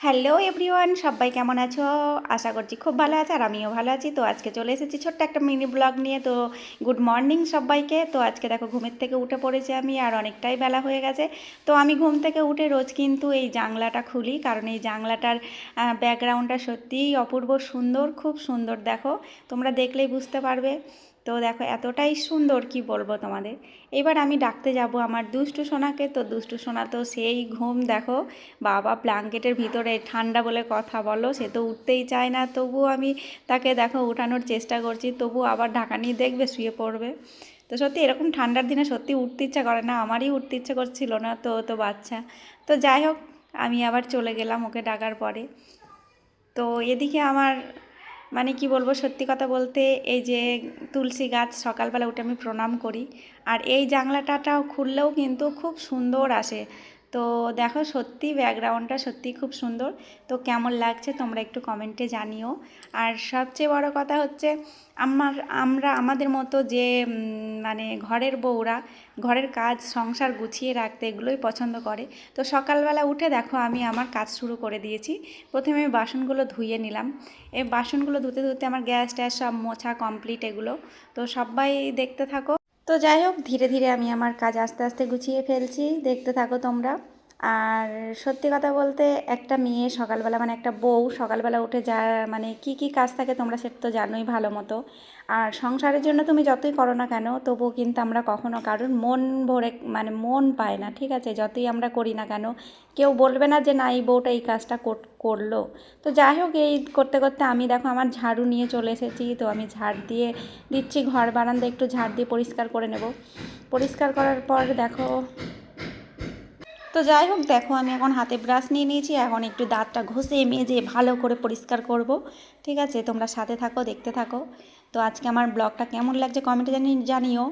Hello everyone, সবাই কেমন আছো? আশা করছি খুব ভালো আছে আর আমিও ভালো আছি। তো আজকে চলে এসেছি ছোট্ট একটা মিনি ব্লগ নিয়ে। তো গুড মর্নিং সবাইকে। তো আজকে দেখো ঘুমের থেকে উঠে পড়েছি আমি আর অনেকটাই বেলা হয়ে গেছে। তো আমি ঘুম থেকে উঠে রোজ কিন্তু এই জানলাটা খুলি। কারণ এই জানলাটার ব্যাকগ্রাউন্ডটা সত্যিই অপূর্ব সুন্দর, খুব সুন্দর দেখো। তোমরা দেখলেই বুঝতে পারবে। তো দেখো এতটাই সুন্দর কি বলব তোমাদের। এবার আমি ডাকতে যাব আমার দুষ্টু সোনাকে। তো দুষ্টু সোনা তো সেই ঘুম দেখো, বাবা ব্ল্যাঙ্কেটের ভিতরে ঠান্ডা বলে কথা বলো, সে তো উঠতেই চায় না। তবু আমি তাকে দেখো উঠানোর চেষ্টা করছি তবু আবার ঢাকা নিয়ে দেখবে, শুয়ে পড়বে। তো সত্যি এরকম ঠান্ডার দিনে সত্যি উঠতে ইচ্ছা করে না, আমারই উঠতে ইচ্ছা করছিল না তো তো বাচ্চা। তো যাই হোক, আমি আবার চলে গেলাম ওকে ডাকার পরে। তো এদিকে আমার মানে কি বলব, সত্যি কথা বলতে এই যে তুলসী গাছ সকালবেলা উঠে আমি প্রণাম করি। আর এই জানলাটাটাও খুললেও কিন্তু খুব সুন্দর আসে। তো দেখো সত্যি ব্যাকগ্রাউন্ডটা সত্যি খুব সুন্দর। তো কেমন লাগছে তোমরা একটু কমেন্টে জানিও। আর সবচেয়ে বড় কথা হচ্ছে, আমার, আমরা, আমাদের মতো যে মানে ঘরের বউরা, ঘরের কাজ, সংসার গুছিয়ে রাখতে এগুলোই পছন্দ করে। তো সকালবেলা উঠে দেখো আমি আমার কাজ শুরু করে দিয়েছি। প্রথমে বাসনগুলো ধুয়ে নিলাম। এই বাসনগুলো ধুতে ধুতে আমার গ্যাস, ট্যাস সব মোছা কমপ্লিট এগুলো। তো সবাই দেখতে থাকো তো যাই হোক, ধীরে ধীরে আমি আমার কাজ আস্তে আস্তে গুছিয়ে ফেলছি। দেখতে থাকো তোমরা। আর সত্যি কথা বলতে একটা মেয়ে সকালবেলা মানে একটা বউ সকালবেলা উঠে যা মানে কি কি কাজ থাকে তোমরা সেটা তো জানোই ভালো মতো। আর সংসারের জন্য তুমি যতই করো না কেন, তবুও কিন্তু আমরা কখনো কারোর মন ভরে মানে মন পায় না, ঠিক আছে? যতই আমরা করি না কেন, কেউ বলবে না যে না, এই বউটা এই কাজটা করল। তো যাই হোক, এই করতে করতে আমি দেখো আমার ঝাড়ু নিয়ে চলে এসেছি। তো আমি ঝাড় দিয়ে দিচ্ছি, ঘর বারান্দা একটু ঝাড় দিয়ে পরিষ্কার করে নেব। পরিষ্কার করার পর দেখো তো যাই হোক, দেখো আমি এখন হাতে ব্রাশ নিয়ে নিয়েছি। এখন একটু দাঁতটা ঘষে মেজে ভালো করে পরিষ্কার করব। ঠিক আছে, তোমরা সাথে থাকো, দেখতে থাকো। তো আজকে আমার ব্লগটা কেমন লাগছে কমেন্টে জানি, জানিও।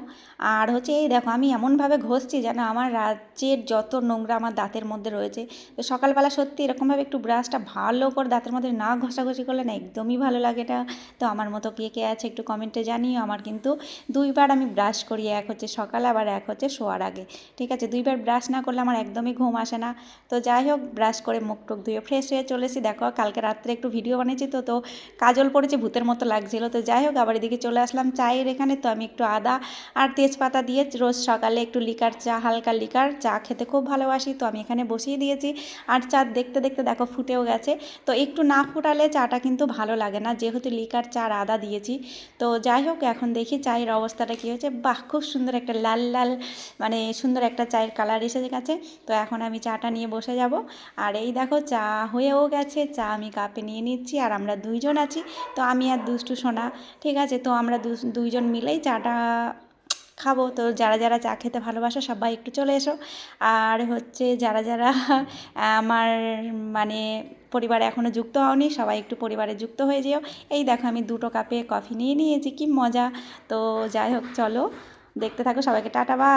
আর হচ্ছে এই দেখো, আমি এমনভাবে ঘষছি যেন আমার রাজ্যের যত নোংরা আমার দাঁতের মধ্যে রয়েছে, তো সকালবেলা সত্যি এরকমভাবে একটু ব্রাশটা ভালো করে দাঁতের মধ্যে না ঘষাঘষি করলে না একদমই ভালো লাগে এটা তো আমার মতো কে কে আছে একটু কমেন্টে জানিও। আমার কিন্তু দুইবার আমি ব্রাশ করি, এক হচ্ছে সকালে, আবার এক হচ্ছে শোয়ার আগে। ঠিক আছে, দুইবার ব্রাশ না করলে আমার একদমই ঘুম আসে না। তো যাই হোক ব্রাশ করে মুখ টুক ধুয়ে ফ্রেশ হয়ে চলেছি। দেখো, কালকে রাত্রে একটু ভিডিও বানিয়েছি তো তো কাজল পড়েছে, ভূতের মতো লাগছিল। তো যাই হোক আবার এদিকে চলে আসলাম। চায়ের এখানে তো আমি একটু আদা আর তেজপাতা দিয়ে রোজ সকালে একটু লিকার চা, হালকা লিকার চা খেতে খুব ভালোবাসি। তো আমি এখানে বসিয়ে দিয়েছি। আর চা দেখতে দেখতে দেখো ফুটেও গেছে। তো একটু না ফুটালে চাটা কিন্তু ভালো লাগে না। যেহেতু লিকার চা আর আদা দিয়েছি। তো যাই হোক, এখন দেখি চায়ের অবস্থাটা কী হয়েছে। বাহ, খুব সুন্দর একটা লাল লাল মানে সুন্দর একটা চায়ের কালার এসে গেছে। তো এখন আমি চাটা নিয়ে বসে যাব। আর এই দেখো, চা হয়েও গেছে। চা আমি কাপে নিয়ে নিচ্ছি। আর আমরা দুইজন আছি। তো আমি আর দুষ্টু সোনা ঠিক আছে, তো আমরা দুইজন মিলেই চাটা খাব। তো যারা যারা চা খেতে ভালোবাসো সবাই একটু চলে এসো। আর হচ্ছে যারা যারা, আমার মানে পরিবারে এখনও যুক্ত হওনি, সবাই একটু পরিবারে যুক্ত হয়ে যেও। এই দেখো আমি দুটো কাপে কফি নিয়ে নিয়েছি, কি মজা। তো যাই হোক, চলো, দেখতে থাকো সবাইকে, টাটা বা